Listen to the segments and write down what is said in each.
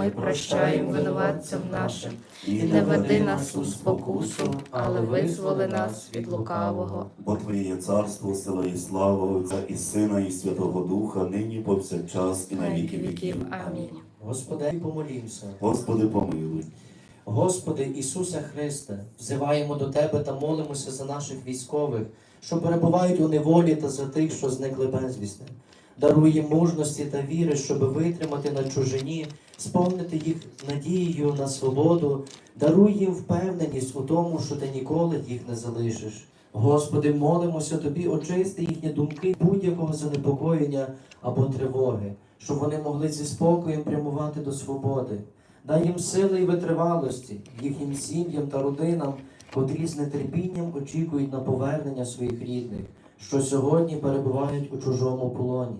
ми прощаємо винуватцям нашим, і не веди нас у спокусу, але визволи нас від лукавого. Бо Твоє є царство, сила і слава Отця і Сина, і Святого Духа, нині повсякчас і на віки віків. Амінь. Господи, помолімся. Господи, помилуй. Господи Ісусе Христе, взиваємо до Тебе та молимося за наших військових, що перебувають у неволі та за тих, що зникли безвісти. Даруй їм мужності та віри, щоб витримати на чужині, сповнити їх надією на свободу, даруй їм впевненість у тому, що ти ніколи їх не залишиш. Господи, молимося Тобі, очисти їхні думки будь-якого занепокоєння або тривоги, щоб вони могли зі спокоєм прямувати до свободи. Дай їм сили і витривалості, їхнім сім'ям та родинам, котрі з нетерпінням очікують на повернення своїх рідних, що сьогодні перебувають у чужому полоні.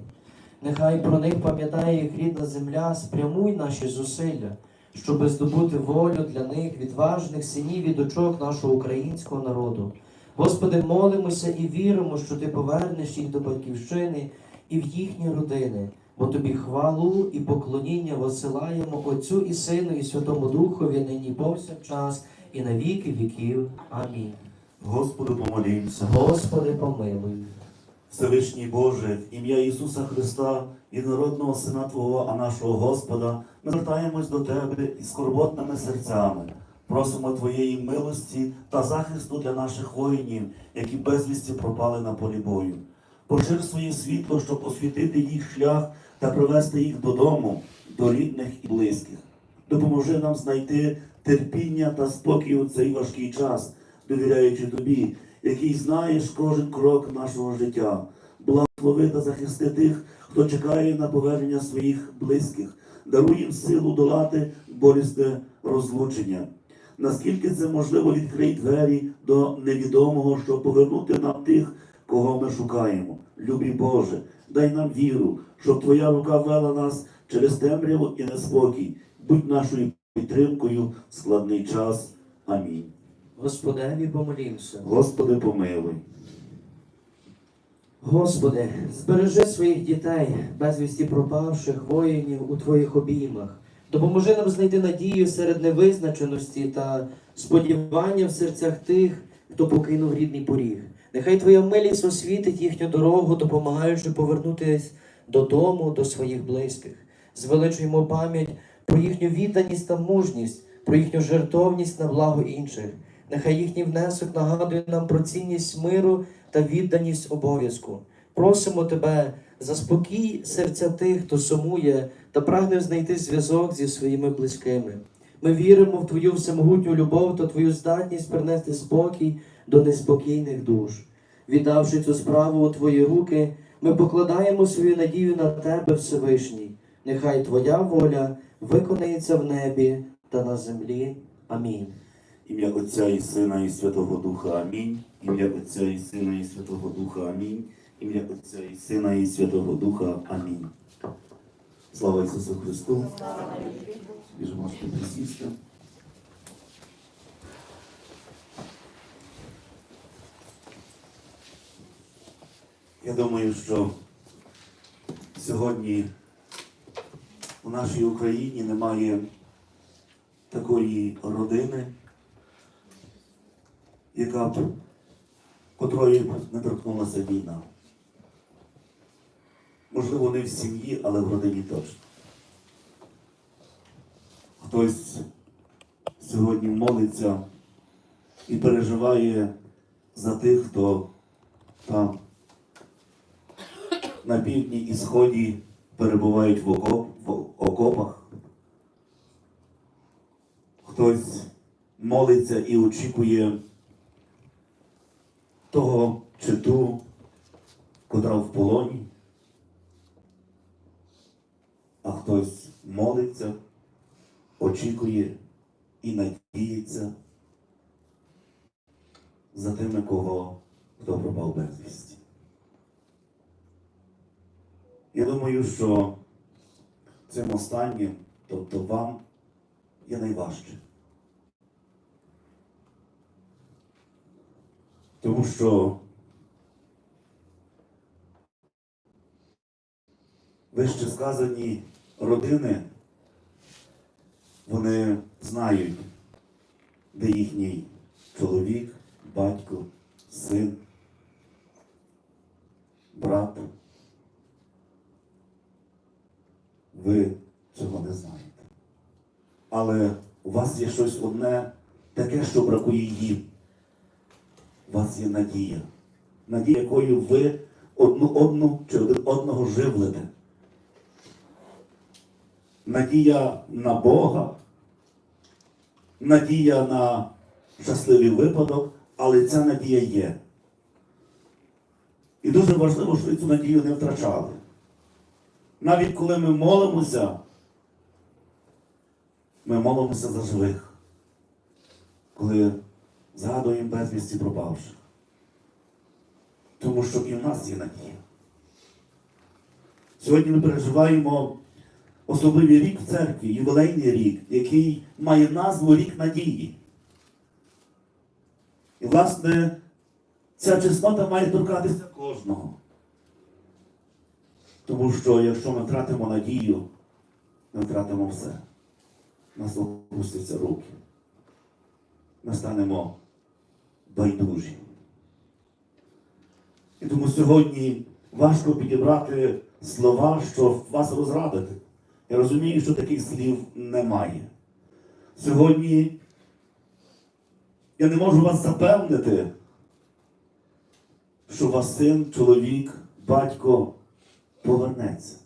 Нехай про них пам'ятає їх рідна земля, спрямуй наші зусилля, щоби здобути волю для них, відважних синів і дочок нашого українського народу. Господи, молимося і віримо, що Ти повернеш їх до батьківщини і в їхні родини, бо Тобі хвалу і поклоніння посилаємо Отцю і Сину, і Святому Духові нині повсякчас і на віки віків. Амінь. Господу, помолімся. Господи, помилуй. Всевишній Боже, в ім'я Ісуса Христа, єдинородного Сина Твого, а нашого Господа, ми звертаємось до Тебе із скорботними серцями. Просимо Твоєї милості та захисту для наших воїнів, які безвісті пропали на полі бою. Пошир своє світло, щоб освітити їх шлях та привести їх додому, до рідних і близьких. Допоможи нам знайти терпіння та спокій у цей важкий час, довіряючи Тобі, який знаєш кожен крок нашого життя. Благослови та захисти тих, хто чекає на повернення своїх близьких, даруй їм силу долати болісне розлучення. Наскільки це можливо, відкрий двері до невідомого, щоб повернути нам тих, кого ми шукаємо. Любі Боже, дай нам віру, щоб Твоя рука вела нас через темряву і неспокій. Будь нашою підтримкою в складний час. Амінь. Господеві помолімся. Господи, помилуй. Господи, збережи своїх дітей, безвісті пропавших воїнів у Твоїх обіймах. Допоможи нам знайти надію серед невизначеності та сподівання в серцях тих, хто покинув рідний поріг. Нехай Твоя милість освітить їхню дорогу, допомагаючи повернутися додому, до своїх близьких. Звеличуємо пам'ять про їхню відданість та мужність, про їхню жертовність на благо інших. Нехай їхній внесок нагадує нам про цінність миру та відданість обов'язку. Просимо тебе, заспокій серця тих, хто сумує та прагне знайти зв'язок зі своїми близькими. Ми віримо в Твою всемогутню любов та Твою здатність принести спокій до неспокійних душ. Віддавши цю справу у Твої руки, ми покладаємо свою надію на Тебе, Всевишній. Нехай Твоя воля виконається в небі та на землі. Амінь. Ім'я Отця і Сина і Святого Духа. Амінь. Ім'я Отця і Сина і Святого Духа. Амінь. Ім'я Отця і Сина і Святого Духа. Амінь. Слава Ісусу Христу. Біж можете присісти. Я думаю, що сьогодні у нашій Україні немає такої родини, яка б котрої б не торкнулася війна. Можливо, не в сім'ї, але в родині точно. Хтось сьогодні молиться і переживає за тих, хто там на півдні і сході перебувають в, окоп, в окопах. Хтось молиться і очікує того чи ту, котра в полоні, а хтось молиться, очікує і надіється за тими, кого хто пропав безвісті. Я думаю, що цим останнім, тобто вам, є найважче. Тому що вище сказані родини Вони знають, де їхній чоловік, батько, син, брат. Ви цього не знаєте. Але у вас є щось одне таке, що бракує їм. У вас є надія. Надія, якою ви одну одну чи один одного живлете. Надія на Бога, надія на щасливий випадок, але ця надія є. І дуже важливо, що ви цю надію не втрачали. Навіть коли ми молимося, ми молимося за живих, коли згадуємо безвісті пропавших. Тому що і в нас є надія. Сьогодні ми переживаємо особливий рік в церкві, ювілейний рік, який має назву Рік надії. І, власне, ця чеснота має торкатися кожного. Тому що якщо ми втратимо надію, ми втратимо все. Нас опустяться руки. Ми станемо байдужі. І тому сьогодні важко підібрати слова, щоб вас розрадити. Я розумію, що таких слів немає. Сьогодні я не можу вас запевнити, що ваш син, чоловік, батько повернеться.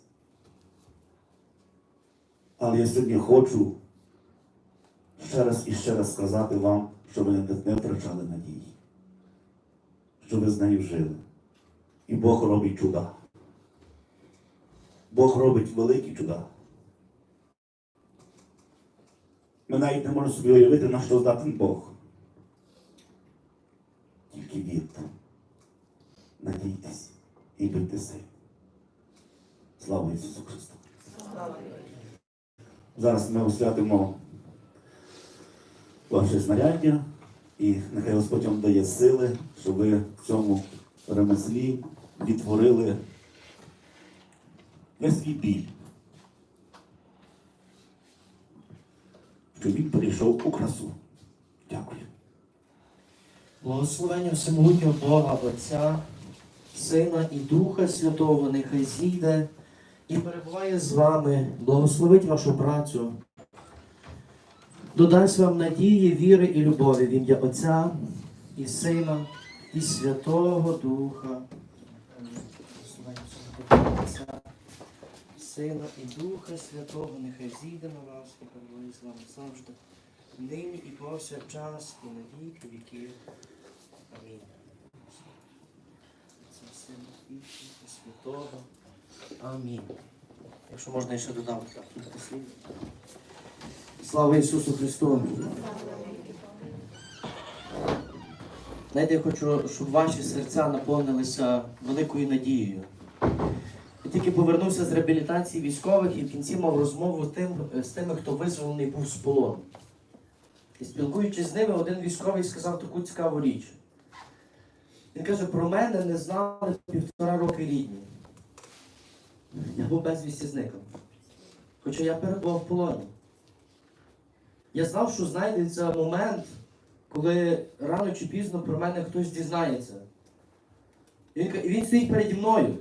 Але я сьогодні хочу ще раз і ще раз сказати вам, що ви не втрачали надії, що ви з нею жили. І Бог робить чуда. Бог робить великі чуда. Ми навіть не можемо собі уявити, на що здатен Бог. Тільки вірте, надійтесь і будьте сильні. Слава Ісусу Христу! Зараз ми освятимо ваше знаряддя, і нехай Господь вам дає сили, щоб ви в цьому ремеслі відтворили весь свій біль. Щоб він перейшов у красу. Дякую. Благословення всемогутнього Бога Отця, Сина і Духа Святого, нехай зійде і перебуває з вами, благословить вашу працю, додасть вам надії, віри і любові в ім'я Отця і Сина і Святого Духа. Отця, Сина і Духа Святого, нехай зійде на вас і перебуває з вами завжди, нині і повсякчас, і на віки віків. Амінь. Це і Духа Святого. Амінь. Якщо можна, я ще додам кілька слів. Слава Ісусу Христу! Знаєте, я хочу, щоб ваші серця наповнилися великою надією. Я тільки повернувся з реабілітації військових і в кінці мав розмову тим, з тими, хто визволений був з полону. І спілкуючись з ними, один військовий сказав таку цікаву річ. Він каже, про мене не знали півтора роки рідні. Я був безвісті зником. Хоча я перебував в полоні. Я знав, що знайдеться момент, коли рано чи пізно про мене хтось дізнається. І він, і він стоїть переді мною.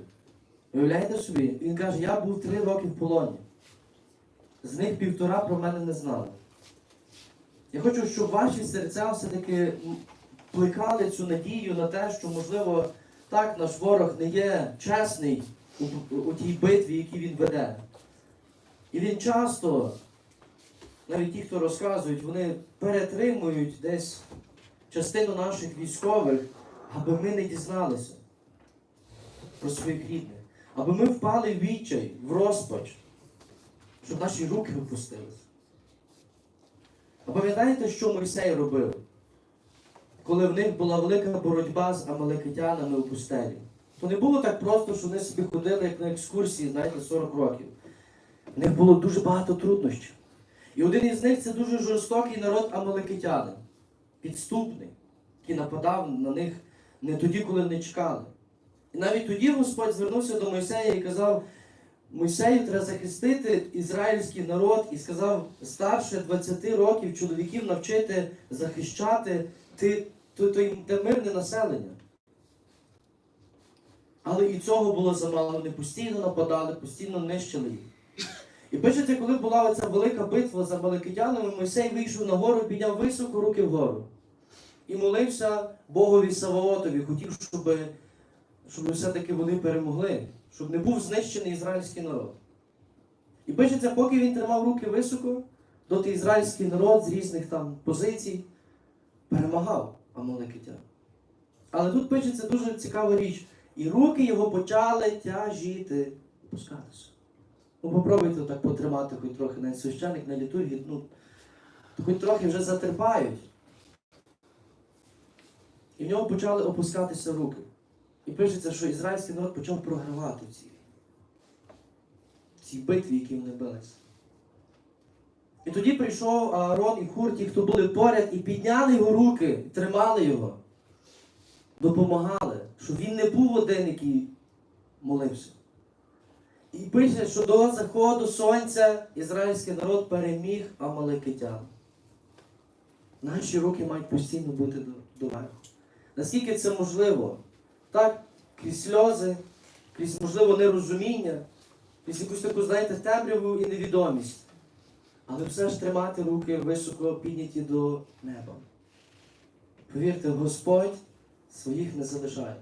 Уявляєте собі? Він каже, я був три роки в полоні. З них півтора про мене не знали. Я хочу, щоб ваші серця все-таки плекали цю надію на те, що, можливо, так наш ворог не є чесний у, у тій битві, яку він веде. І він часто, навіть ті, хто розказують, вони перетримують десь частину наших військових, аби ми не дізналися про своїх рідних, аби ми впали в відчай, в розпач, щоб наші руки опустилися. А пам'ятаєте, що Мойсей робив, коли в них була велика боротьба з амалекитянами у пустелі? То не було так просто, що вони собі ходили як на екскурсії, знаєте, 40 років. В них було дуже багато труднощів. І один із них це дуже жорстокий народ амалекитяни, підступний, який нападав на них не тоді, коли не чекали. І навіть тоді Господь звернувся до Мойсея і казав: Мойсею треба захистити ізраїльський народ і сказав старше 20 років чоловіків навчити захищати ти, то, то, те мирне населення. Але і цього було замало. Вони постійно нападали, постійно нищили їх. І пишеться, коли була оця велика битва за Маликитянами, Мойсей вийшов на гору, підняв високо руки вгору. І молився Богові Саваотові, хотів, щоб, щоб все-таки вони перемогли, щоб не був знищений ізраїльський народ. І пишеться, поки він тримав руки високо, доти ізраїльський народ з різних там позицій перемагав Амаликитян. Але тут пишеться дуже цікава річ. І руки його почали тяжіти, опускатися. Ну, попробуйте так потримати хоч трохи на священник, на літургії, ну, хоч трохи вже затерпають. І в нього почали опускатися руки. І пишеться, що ізраїльський народ почав програвати в цій, цій битві, які вони билися. І тоді прийшов Аарон і Хур, ті, хто були поряд, і підняли його руки, тримали його, допомагали, щоб він не був один, який молився. І пише, що до заходу сонця ізраїльський народ переміг Амаликитян. Наші руки мають постійно бути до, доверху. Наскільки це можливо? Так, крізь сльози, крізь, можливо, нерозуміння, крізь якусь таку, знаєте, темряву і невідомість. Але все ж тримати руки високо підняті до неба. Повірте, Господь своїх не залишає.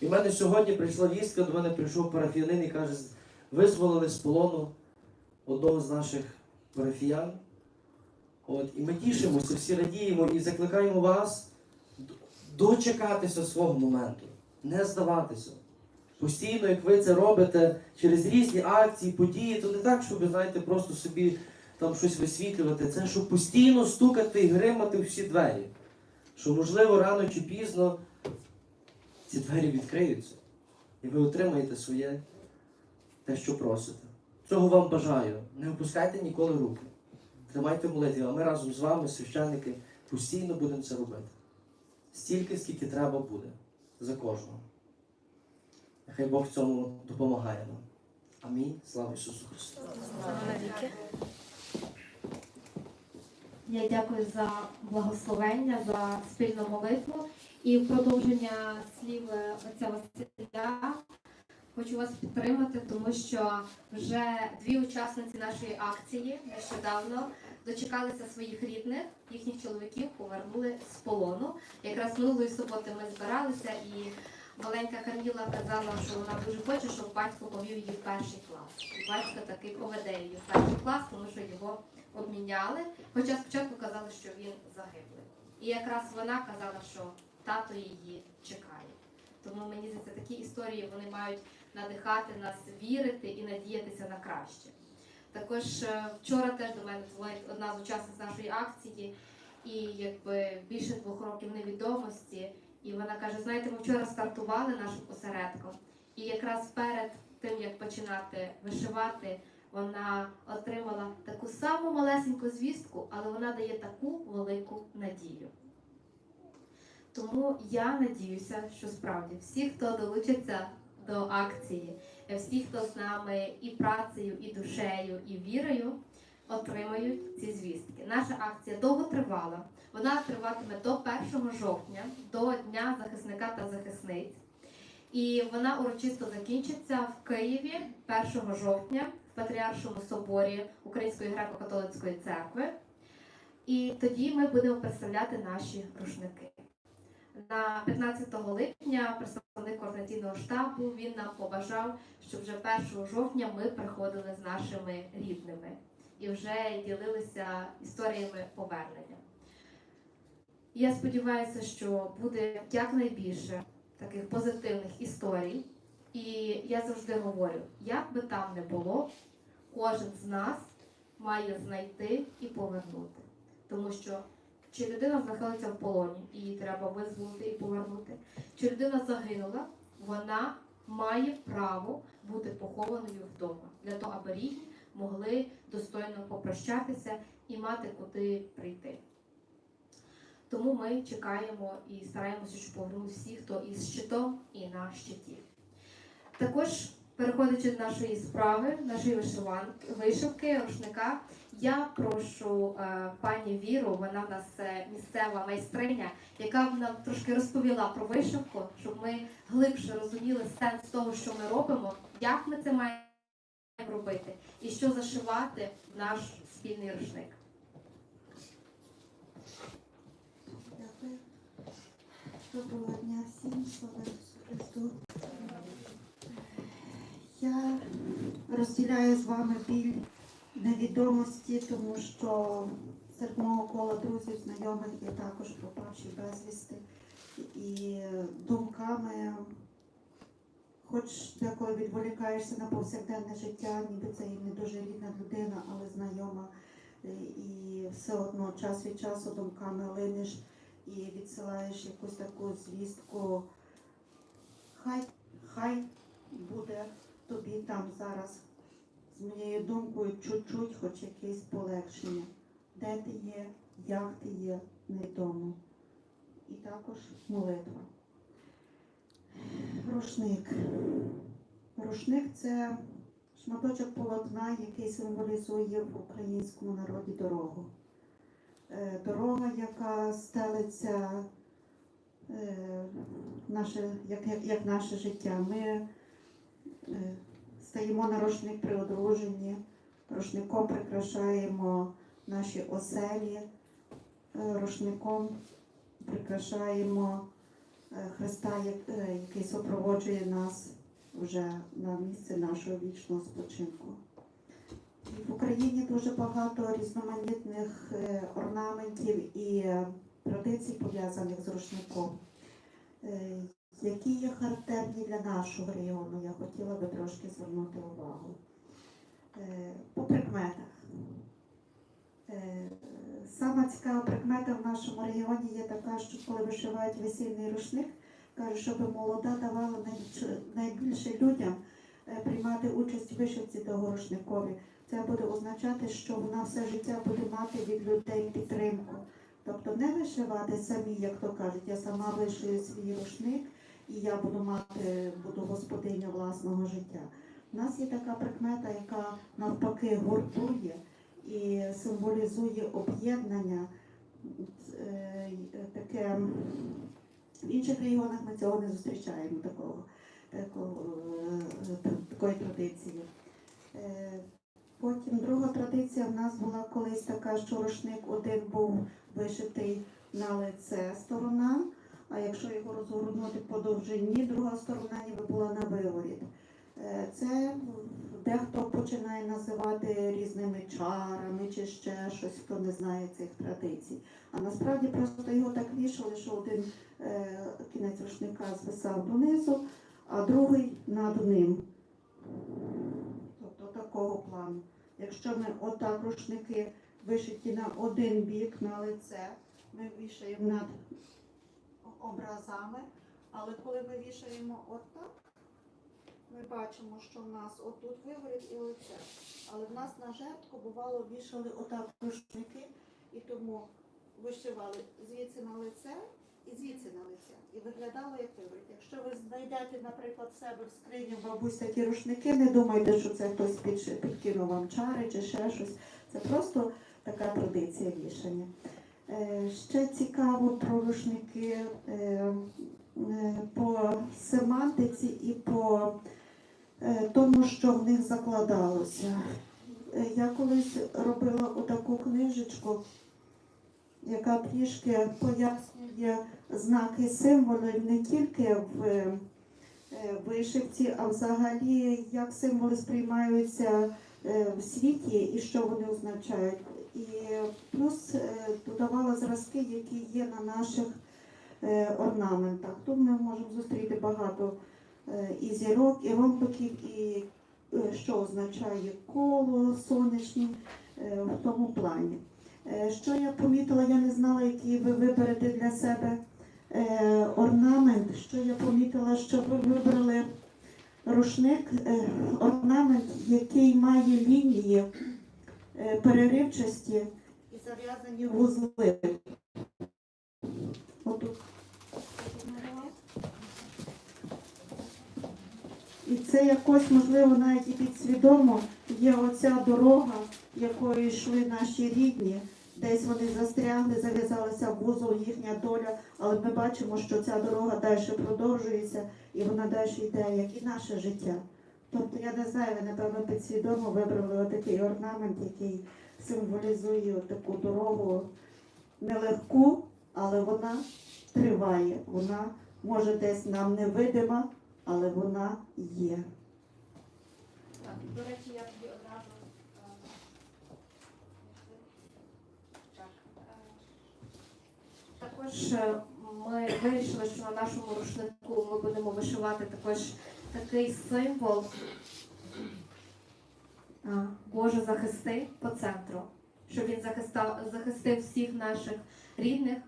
І в мене сьогодні прийшла вістка, до мене прийшов парафіянин і каже, визволили з полону одного з наших парафіян. От, і ми тішимося, всі радіємо і закликаємо вас дочекатися свого моменту, не здаватися. Постійно, як ви це робите через різні акції, події, то не так, щоб, знаєте, просто собі там щось висвітлювати. Це щоб постійно стукати і гримати в всі двері. Що, можливо, рано чи пізно ці двері відкриються. І ви отримаєте своє те, що просите. Цього вам бажаю. Не опускайте ніколи руки. Тримайте молитві, а ми разом з вами, священники, постійно будемо це робити. Стільки, скільки треба буде за кожного. Нехай Бог в цьому допомагає нам. Амінь. Слава Ісусу Христу! Я дякую за благословення, за спільну молитву. І в продовження слів е, отця Василя хочу вас підтримати, тому що вже дві учасниці нашої акції нещодавно дочекалися своїх рідних, їхніх чоловіків повернули з полону. Якраз минулої суботи ми збиралися і маленька Каміла казала, що вона дуже хоче, щоб батько повів її в перший клас. І батько таки поведе її в перший клас, тому що його обміняли. Хоча спочатку казали, що він загиблий. І якраз вона казала, що тато її чекає. Тому мені здається, такі історії вони мають надихати нас вірити і надіятися на краще. Також е, вчора теж до мене дзвонить одна з учасниць нашої акції, і якби більше двох років невідомості. І вона каже: знаєте, ми вчора стартували нашим осередком, і якраз перед тим як починати вишивати, вона отримала таку саму малесеньку звістку, але вона дає таку велику надію. Тому я надіюся, що справді всі, хто долучиться до акції, е, всі, хто з нами і працею, і душею, і вірою, отримають ці звістки. Наша акція довго тривала. Вона триватиме до 1 жовтня, до Дня захисника та захисниць. І вона урочисто закінчиться в Києві 1 жовтня в Патріаршому соборі Української греко-католицької церкви. І тоді ми будемо представляти наші рушники. На 15 липня представник координаційного штабу він нам побажав, щоб вже 1 жовтня ми приходили з нашими рідними і вже ділилися історіями повернення. Я сподіваюся, що буде якнайбільше таких позитивних історій. І я завжди говорю, як би там не було, кожен з нас має знайти і повернути. Тому що чи людина знаходиться в полоні, її треба визволити і повернути, чи людина загинула, вона має право бути похованою вдома для того, аби рідні могли достойно попрощатися і мати куди прийти. Тому ми чекаємо і стараємося, щоб повернули всі, хто із щитом і на щиті. Також переходячи до нашої справи, нашої вишиванки, вишивки, рушника, я прошу е, пані Віру, вона в нас е, місцева майстриня, яка б нам трошки розповіла про вишивку, щоб ми глибше розуміли сенс того, що ми робимо, як ми це маємо робити, і що зашивати в наш спільний рушник. Дякую. Доброго дня всім, слава Христу. Розділяю з вами біль невідомості, тому що серед мого кола друзів, знайомих є також пропавші безвісти. І думками, хоч деколи відволікаєшся на повсякденне життя, ніби це і не дуже рідна людина, але знайома. І все одно час від часу думками линеш і відсилаєш якусь таку звістку. Хай, хай буде тобі там зараз з моєю думкою чуть-чуть, хоч якесь полегшення. Де ти є, як ти є, невідомо. І також молитва. Рушник. Рушник це шматочок полотна, який символізує в українському народі дорогу. Е, Дорога, яка стелиться е, наше, як, як, як наше життя. Ми стаємо на рушник при одруженні, рушником прикрашаємо наші оселі, е, рушником прикрашаємо е, Христа, е, який супроводжує нас вже на місце нашого вічного спочинку. В Україні дуже багато різноманітних е, орнаментів і е, традицій пов'язаних з рушником, е, які є характерні для нашого регіону. Я хотіла би трошки звернути увагу. Е, По прикметах. Е, Сама цікава прикмета в нашому регіоні є така, що коли вишивають весільний рушник, кажуть, щоб молода давала найбільше, людям е, приймати участь в вишивці того рушникові. Це буде означати, що вона все життя буде мати від людей підтримку. Тобто не вишивати самі, як то кажуть, я сама вишию свій рушник і я буду мати, буду господиня власного життя. У нас є така прикмета, яка навпаки гуртує і символізує об'єднання. Е, Таке в інших регіонах ми цього не зустрічаємо такого, такого, е, такої традиції. Е, Потім друга традиція в нас була колись така, що рушник один був вишитий на лице сторона, а якщо його розгорнути по довжині, друга сторона ніби була на виворіт. Е, Це дехто починає називати різними чарами чи ще щось, хто не знає цих традицій. А насправді просто його так вішали, що один е, кінець рушника звисав донизу, а другий над ним. Тобто такого плану. Якщо ми отак рушники вишиті на один бік, на лице, ми вішаємо над образами, але коли ми вішаємо отак, ми бачимо, що в нас отут виворіт і лице. Але в нас на жертву бувало вішали отак рушники, і тому вишивали звідси на лице і звідси на лице. І виглядало як виворіт. Якщо ви знайдете, наприклад, в себе в скрині в бабусь такі рушники, не думайте, що це хтось підкинув вам чари чи ще щось. Це просто така традиція вішання. Е, Ще цікаво про рушники е, е, по семантиці і по тому, що в них закладалося. Я колись робила отаку книжечку, яка трішки пояснює знаки символи не тільки в вишивці, а взагалі як символи сприймаються в світі і що вони означають. І плюс е, додавала зразки, які є на наших е, орнаментах. Тут ми можемо зустріти багато е, і зірок, і ромбиків, і що означає коло сонячні в тому плані. Що я помітила, я не знала, який ви виберете для себе орнамент. Що я помітила, що ви вибрали рушник, орнамент, який має лінії переривчасті і зав'язані вузли. Отут. І це це якось, можливо, навіть і підсвідомо є оця дорога, якою йшли наші рідні. Десь вони застрягли, зав'язалися в вузол, їхня доля, але ми бачимо, що ця дорога далі продовжується і вона далі йде, як і наше життя. Тобто, я не знаю, ви, напевно, підсвідомо вибрали отакий орнамент, який символізує таку дорогу нелегку, але вона триває. Вона може десь нам невидима, але вона є. Так, до речі, я тобі одразу. е, е, Також е, ми вирішили, що на нашому рушнику ми будемо вишивати також такий символ Боже захисти по центру, щоб він захистав, захистив всіх наших рідних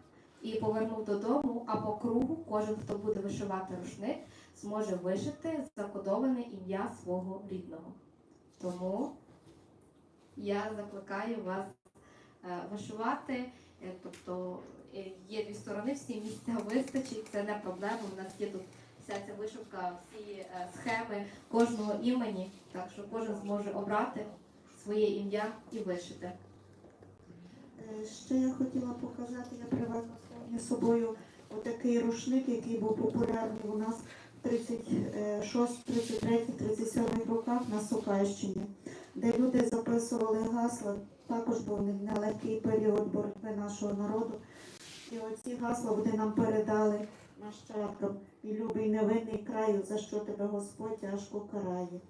і повернув додому, а по кругу кожен, хто буде вишивати рушник, зможе вишити закодоване ім'я свого рідного. Тому я закликаю вас е, вишивати. Е, Тобто е, є дві сторони, всі місця вистачить, це не проблема. У нас є тут вся ця вишивка, всі е, схеми кожного імені, так що кожен зможе обрати своє ім'я і вишити. Е, Ще я хотіла показати, я привезла сьогодні з собою отакий рушник, який був популярний у нас в 36, 33, 37 роках на Сокальщині, де люди записували гасла. Також був нелегкий період боротьби нашого народу. І оці гасла вони нам передали нащадкам. І любий невинний краю, за що тебе Господь тяжко карає.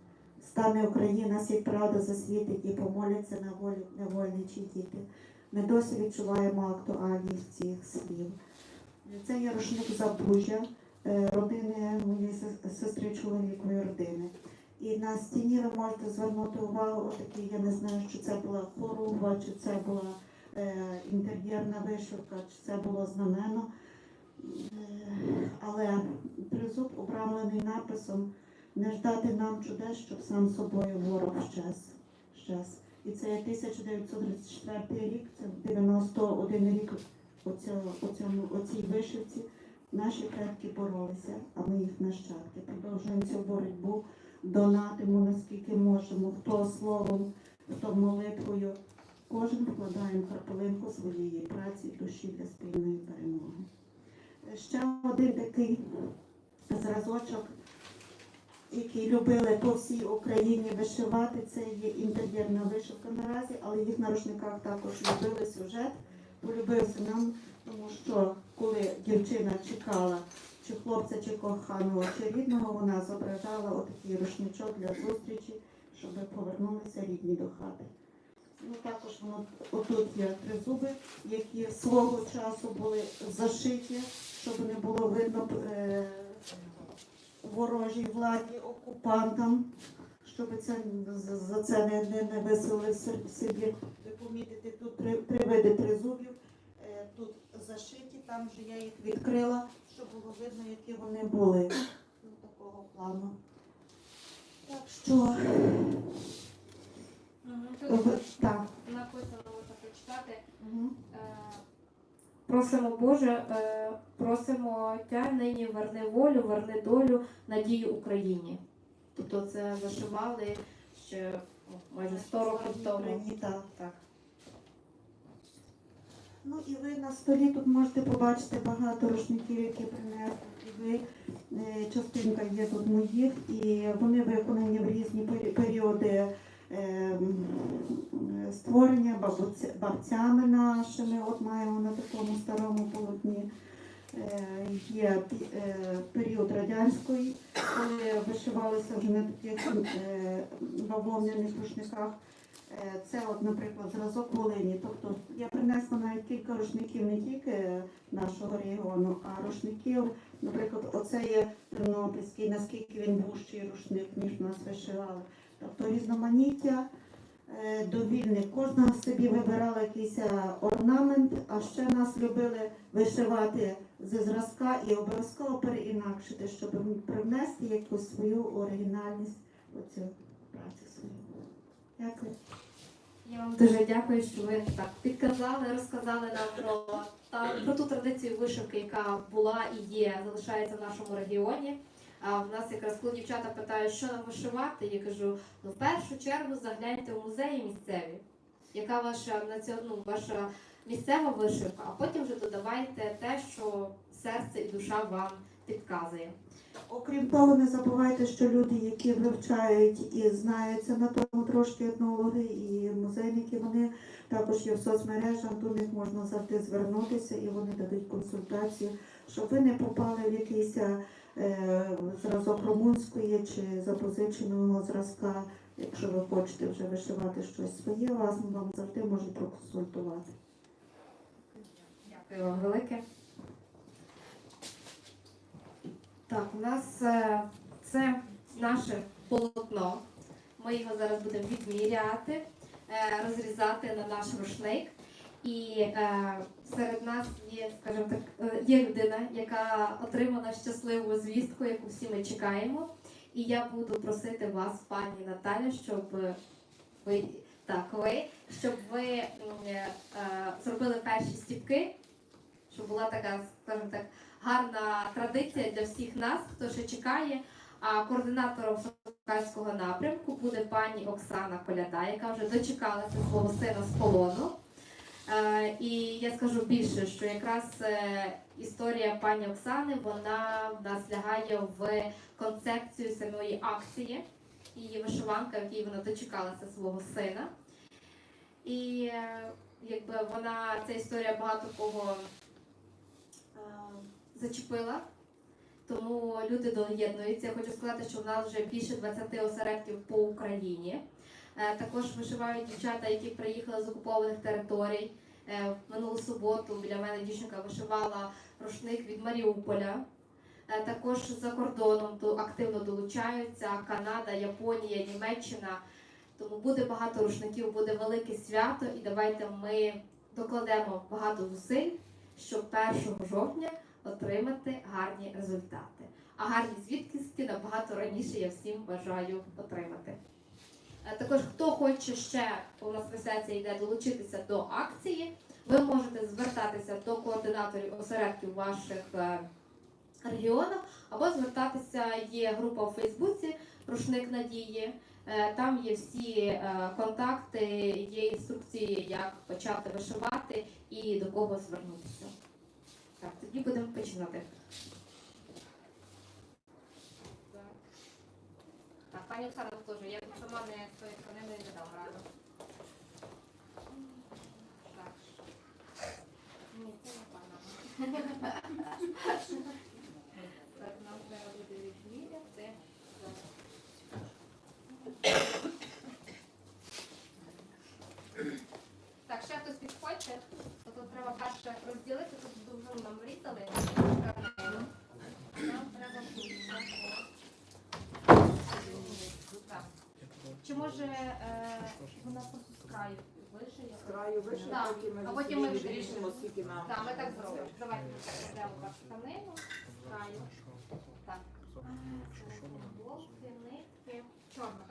Стане Україна, сіть правда засвітить і помоляться на волі невольничі діти. Ми досі відчуваємо актуальність цих слів. Це є рушник Забужжя, е, родини моєї сестри чоловікової родини. І на стіні ви можете звернути увагу, отакий, я не знаю, чи це була хоругва, чи це була е, інтер'єрна вишивка, чи це було знамено. Е, але тризуб обрамлений написом не ждати нам чудес, щоб сам собою ворог щез. щез. І це 1934 рік, це 91 рік оцьому, оцій вишивці. Наші предки боролися, а ми їх нащадки. Продовжуємо цю боротьбу, донатимо наскільки можемо, хто словом, хто молитвою. Кожен вкладаємо карпелинку своєї праці душі для спільної перемоги. Ще один такий зразочок які любили по всій Україні вишивати. Це є інтер'єрна вишивка наразі, але їх на рушниках також любили сюжет. Полюбився нам, тому що коли дівчина чекала чи хлопця, чи коханого, чи рідного, вона зображала отакий рушничок для зустрічі, щоб повернулися рідні до хати. Ну, також воно отут є три зуби, які свого часу були зашиті, щоб не було видно. Е- ворожій владі, окупантам, щоб це за- це не, не, не висели собі. Ви помітите, тут три, три види тризубів, е, тут зашиті, там же я їх відкрила, щоб було видно, які вони були. Ну, такого плану. Так що, Тут так. написано, можна прочитати. Е, Просимо Боже, е, просимо Тя нині верни волю, верни долю, надію Україні. Тобто це зашивали ще майже 100 років тому. Так. Так. Ну і ви на столі тут можете побачити багато рушників, які принесли. І ви е, частинка є тут моїх, і вони виконані в різні періоди е, е, створення бабцями нашими. От маємо на такому старому полотні. Е, Є е, період радянської, коли вишивалися вже на таких бавовняних рушниках. Е, Це, от, наприклад, зразок Волині. Тобто я принесла навіть кілька рушників не тільки нашого регіону, а рушників, наприклад, оце є Тернопільський, наскільки він вужчий рушник, ніж нас вишивали. Тобто різноманіття е. Кожна собі вибирала якийсь е, орнамент, а ще нас любили вишивати зі зразка і обов'язково переінакшити, щоб привнести якусь свою оригінальність у цю працю свою. Дякую. Я вам дуже дякую, що ви так підказали, розказали нам про, та, про ту традицію вишивки, яка була і є, залишається в нашому регіоні. А в нас якраз коли дівчата питають, що нам вишивати, я кажу, ну в першу чергу загляньте в музеї місцеві, яка ваша ну, ваша місцева вишивка, а потім вже додавайте те, що серце і душа вам підказує. Окрім того, не забувайте, що люди, які вивчають і знаються на тому трошки етнологи і музейники, вони також є в соцмережах, до них можна завжди звернутися і вони дадуть консультації, щоб ви не попали в якийсь е, зразок румунської чи запозиченого зразка. Якщо ви хочете вже вишивати щось своє, вас вам завжди можуть проконсультувати. Дякую вам велике. Так, у нас е, це наше полотно. Ми його зараз будемо відміряти, е, розрізати на наш рушник. І е, серед нас є, скажімо так, е, є людина, яка отримала щасливу звістку, яку всі ми чекаємо. І я буду просити вас, пані Наталя, щоб ви так, ви, щоб ви е, е, зробили перші стіпки, щоб була така, скажімо так, гарна традиція для всіх нас, хто ще чекає. А координатором Сокальського напрямку буде пані Оксана Коляда, яка вже дочекалася свого сина з полону. Е, і я скажу більше, що якраз е, історія пані Оксани вона в нас лягає в концепцію самої акції. Її вишиванка, в якій вона дочекалася свого сина. І е, якби вона, ця історія багато кого зачепила, тому люди доєднуються. Я хочу сказати, що в нас вже більше 20 осередків по Україні. Е, Також вишивають дівчата, які приїхали з окупованих територій. Е, минулу суботу біля мене дівчинка вишивала рушник від Маріуполя. Е, Також за кордоном активно долучаються Канада, Японія, Німеччина. Тому буде багато рушників, буде велике свято, і давайте ми докладемо багато зусиль, щоб 1 жовтня отримати гарні результати. А гарні звідкисті набагато раніше я всім бажаю отримати. Також хто хоче ще, у нас трансляція йде долучитися до акції, ви можете звертатися до координаторів осередків ваших е, регіонах, або звертатися є група у Фейсбуці Рушник Надії. Е, Там є всі е, контакти, є інструкції, як почати вишивати і до кого звернутися. Так, тоді будемо починати. Так, пані Оксана теж, я сама не своєю сторони не дам раду. Так. Ні, це не пана. Так, нам треба буде відміряти. Так, ще хтось підходьте. То Тут треба перше розділити, тут довжину нам врізали. Нам треба Так. Чи може е, вона просто з краю вище? З краю вище, Так, а ми потім ми собі вирішимо. скільки нам. Так, ми так зробимо. Давайте ми так йдемо вашу тканину з краю. Так. Футболки, нитки. Чорна